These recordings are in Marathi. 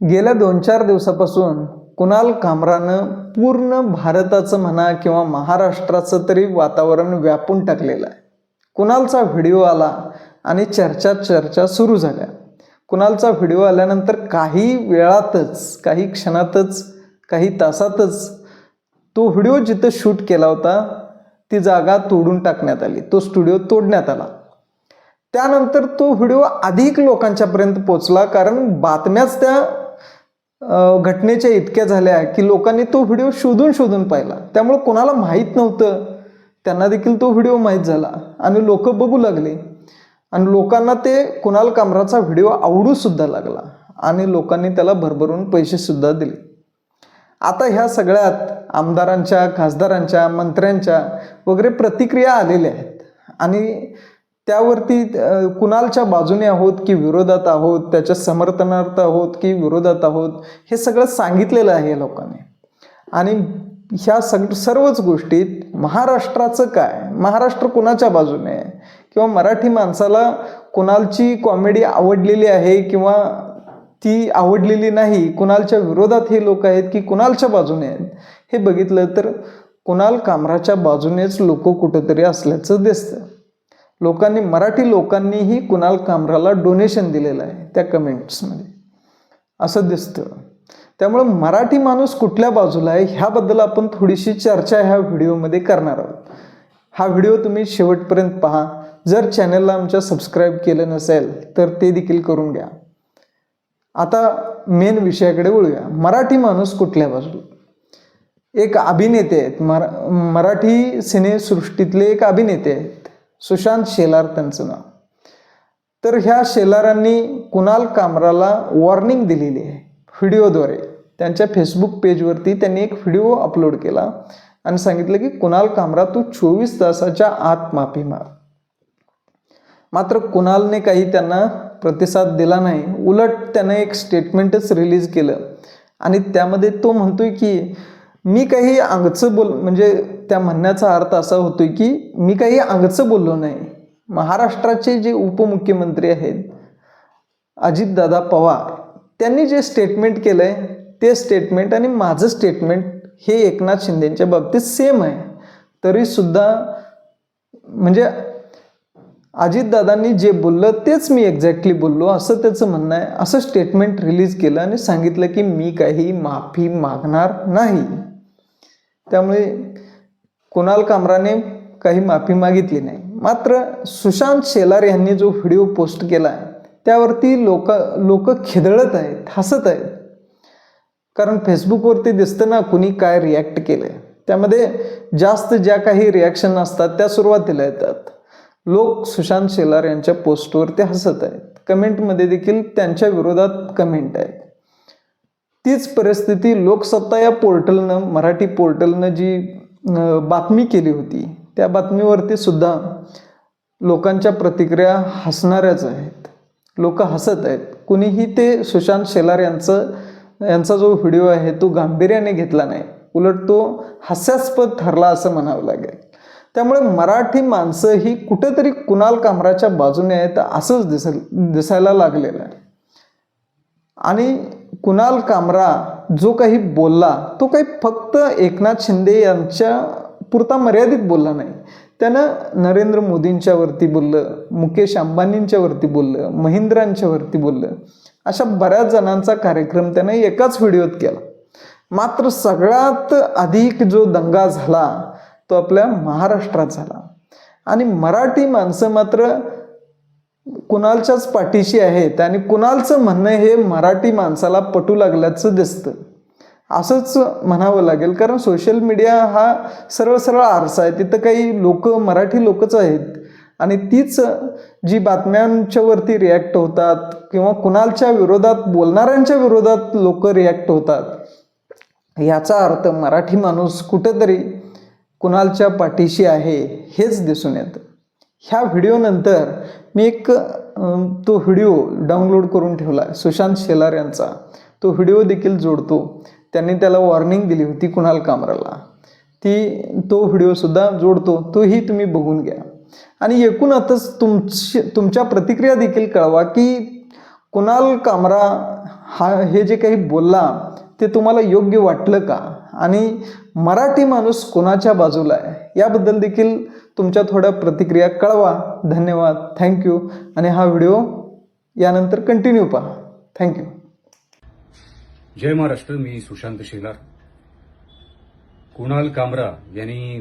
गेल्या दोन चार दिवसापासून कुणाल कामरानं पूर्ण भारताचं म्हणा किंवा महाराष्ट्राचं तरी वातावरण व्यापून टाकलेलं आहे. कुणालचा व्हिडिओ आला आणि चर्चा चर्चा सुरू झाल्या. कुणालचा व्हिडिओ आल्यानंतर काही वेळातच काही क्षणातच काही तासातच तो व्हिडिओ जिथं शूट केला होता ती जागा तोडून टाकण्यात आली. तो स्टुडिओ तोडण्यात आला. त्यानंतर तो व्हिडिओ अधिक लोकांच्यापर्यंत पोचला कारण बातम्याच त्या घटनेच्या इतक्या झाल्या की लोकांनी तो व्हिडिओ शोधून शोधून पाहिला. त्यामुळे कोणाला माहीत नव्हतं. त्यांना देखील तो व्हिडिओ माहीत झाला आणि लोक बघू लागले. आणि लोकांना ते कुणाल कामराचा व्हिडिओ आवडूसुद्धा लागला आणि लोकांनी त्याला भरभरून पैसेसुद्धा दिले. आता ह्या सगळ्यात आमदारांच्या खासदारांच्या मंत्र्यांच्या वगैरे प्रतिक्रिया आलेल्या आहेत. आणि त्यावरती कुणालच्या बाजूने आहोत की विरोधात आहोत त्याच्या समर्थनार्थ आहोत की विरोधात आहोत हे सगळं सांगितलेलं आहे या लोकांनी. आणि ह्या सग सर्वच गोष्टीत महाराष्ट्राचं काय? महाराष्ट्र कुणाच्या बाजूने आहे? किंवा मराठी माणसाला कुणालची कॉमेडी आवडलेली आहे किंवा ती आवडलेली नाही कुणालच्या विरोधात हे लोक आहेत की कुणालच्या बाजूने आहेत? हे बघितलं तर कुणाल कामराच्या बाजूनेच लोक कुठंतरी असल्याचं दिसतं. लोकांनी मराठी लोकांनीही कुणाल कामराला डोनेशन दिलेलं आहे त्या कमेंट्समध्ये असं दिसतं. त्यामुळं मराठी माणूस कुठल्या बाजूला आहे ह्याबद्दल आपण थोडीशी चर्चा ह्या व्हिडिओमध्ये करणार आहोत. हा व्हिडिओ तुम्ही शेवटपर्यंत पहा. जर चॅनलला आमच्या सबस्क्राईब केलं नसेल तर ते देखील करून घ्या. आता मेन विषयाकडे वळूया. मराठी माणूस कुठल्या बाजूला? एक अभिनेते आहेत. मरा मराठी सिनेसृष्टीतले एक अभिनेते आहेत. सुशांत शेलार त्यांचं नाव. तर ह्या शेलारांनी कुणाल कामराला वॉर्निंग दिलेली आहे? व्हिडिओद्वारे. त्यांच्या फेसबुक पेजवरती त्यांनी एक व्हिडिओ अपलोड केला आणि सांगितलं की कुणाल कामरा तू चोवीस तासाच्या आत माफी मार मात्र कुणालने काही त्यांना प्रतिसाद दिला नाही. उलट त्यानं एक स्टेटमेंटच रिलीज केलं. आणि त्यामध्ये तो म्हणतोय की मी काही अंगचं बोल म्हणजे त्या म्हणण्याचा अर्थ असा होतो की मी काही अंगचं बोललो नाही. महाराष्ट्राचे जे उपमुख्यमंत्री आहेत अजितदादा पवार त्यांनी जे स्टेटमेंट केलं आहे ते स्टेटमेंट आणि माझं स्टेटमेंट हे एकनाथ शिंदेच्या बाबतीत सेम आहे. तरीसुद्धा म्हणजे अजितदादांनी जे बोललं तेच मी एक्झॅक्टली बोललो असं त्याचं म्हणणं आहे. असं स्टेटमेंट रिलीज केलं आणि सांगितलं की मी काही माफी मागणार नाही. त्यामुळे कुणाल कामराने काही माफी मागितली नाही. मात्र सुशांत शेलार यांनी जो व्हिडिओ पोस्ट केला आहे त्यावरती लोक लोक खिदळत आहेत हसत आहेत. कारण फेसबुकवरती दिसतं ना कुणी काय रिॲक्ट केलं आहे त्यामध्ये जास्त ज्या काही रिॲक्शन असतात त्या सुरुवातीला येतात. लोक सुशांत शेलार यांच्या पोस्टवरती हसत आहेत. कमेंटमध्ये देखील त्यांच्या विरोधात कमेंट आहेत तीच परिस्थिती लोकसत्ता या पोर्टलनं मराठी पोर्टलनं जी बातमी केली होती त्या बातमीवरती सुद्धा लोकांच्या प्रतिक्रिया हसणाऱ्याच आहेत. लोक हसत आहेत. कुणीही ते सुशांत शेलार यांचं यांचा जो व्हिडिओ आहे तो गांभीर्याने घेतला नाही. उलट तो हास्यास्पद ठरला असं म्हणावं लागेल. त्यामुळे मराठी माणसं ही कुठेतरी कुणाल कामराच्या बाजूने आहेत असंच दिसल दिसायला लागलेलं आहे. आणि कुणाल कामरा जो काही बोलला तो काही फक्त एकनाथ शिंदे यांच्या पुरता मर्यादित बोलला नाही. त्यानं नरेंद्र मोदींच्यावरती बोललं मुकेश अंबानींच्यावरती बोललं महिंद्रांच्यावरती बोललं. अशा बऱ्याच जणांचा कार्यक्रम त्यानं एकाच व्हिडिओत केला. मात्र सगळ्यात अधिक जो दंगा झाला तो आपल्या महाराष्ट्रात झाला. आणि मराठी माणसं मात्र कुणालच्याच पाठीशी आहेत आणि कुणालचं म्हणणं हे मराठी माणसाला पटू लागल्याचं दिसतं. असंच म्हणावं लागेल कारण सोशल मीडिया हा सरळ सरळ आरसा आहे. तिथं काही लोक मराठी लोकच आहेत. आणि तीच जी बातम्यांच्या वरती रिॲक्ट होतात किंवा कुणालच्या विरोधात बोलणाऱ्यांच्या विरोधात लोक रिॲक्ट होतात याचा अर्थ मराठी माणूस कुठंतरी कुणालच्या पाठीशी आहे हेच दिसून येतं. ह्या व्हिडिओनंतर मी एक तो व्हिडिओ डाउनलोड करून ठेवला आहे सुशांत शेलार यांचा. तो व्हिडिओ देखील जोडतो. त्यांनी त्याला वॉर्निंग दिली होती कुणाल कामराला. ती तो व्हिडिओसुद्धा जोडतो. तोही तुम्ही बघून घ्या. आणि एकूणातच तुमची तुमच्या प्रतिक्रिया देखील कळवा की कुणाल कामरा हा हे जे काही बोलला ते तुम्हाला योग्य वाटलं का? आणि मराठी माणूस कोणाच्या बाजूला आहे? याबद्दल देखील तुमच्या थोड्या प्रतिक्रिया कळवा. धन्यवाद. थँक्यू आणि हा व्हिडिओ यानंतर कंटिन्यू पहा. Thank you Jai Maharashtra. मी सुशांत शेलार. कुणाल कामरा यांनी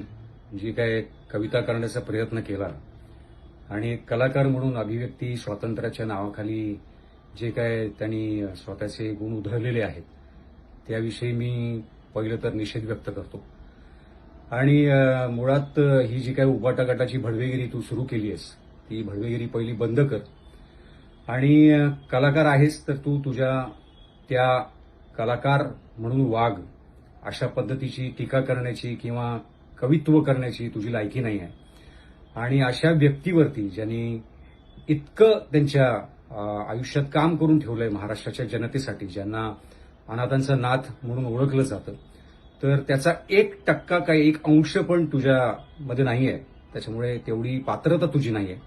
जी काय कविता करण्याचा प्रयत्न केला आणि एक कलाकार म्हणून अभिव्यक्ती स्वातंत्र्याच्या नावाखाली जे काय त्यांनी स्वतःचे गुण उधळलेले आहेत त्याविषयी मी पहिलं तर निषेध व्यक्त करतो. आणि मुळात ही जी काय उबाटा गटाची भडवेगिरी तू सुरू केली आहेस ती भडवेगिरी पहिली बंद कर. आणि कलाकार आहेस तर तू तुझ्या त्या कलाकार म्हणून वाघ. अशा पद्धतीची टीका करण्याची किंवा कवित्व करण्याची तुझी लायकी नाही आहे. आणि अशा व्यक्तीवरती ज्यांनी इतकं त्यांच्या आयुष्यात काम करून ठेवलंय महाराष्ट्राच्या जनतेसाठी ज्यांना अनाथांचा नाथ म्हणून ओळखलं जातं. तर त्याचा एक टक्का काही एक अंश पण तुझ्यामध्ये नाही आहे त्याच्यामुळे तेवढी पात्रता तुझी नाही आहे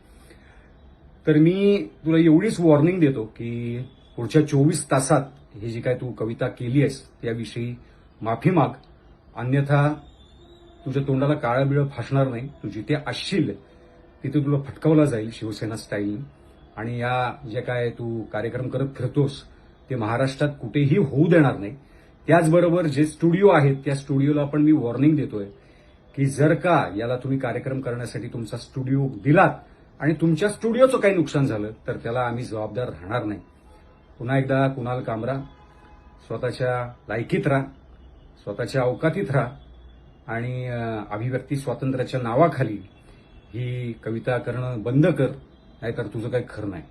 तर मी तुला एवढीच वॉर्निंग देतो की पुढच्या चोवीस तासात ही जी काय तू कविता केली आहेस त्याविषयी माफी माग. अन्यथा तुझ्या तोंडाला काळा बिळ फासणार नाही. तू जिथे असशील तिथे तुला फटकावला जाईल शिवसेना स्टाईल आणि या जे काय तू कार्यक्रम करत फिरतोस ते महाराष्ट्रात कुठेही होऊ देणार नाही. त्याचबरोबर जे स्टुडिओ आहेत त्या स्टुडिओला पण मी वॉर्निंग देतोय की जर का याला तुम्ही कार्यक्रम करण्यासाठी तुमचा स्टुडिओ दिलात आणि तुमच्या स्टुडिओचं काही नुकसान झालं तर त्याला आम्ही जबाबदार राहणार नाही. पुन्हा एकदा कुणाल कामरा स्वतःच्या लायकीत राहा स्वतःच्या अवकातीत राहा आणि अभिव्यक्ती स्वातंत्र्याच्या नावाखाली ही कविता करणं बंद कर नाहीतर तुझं काही खरं नाही.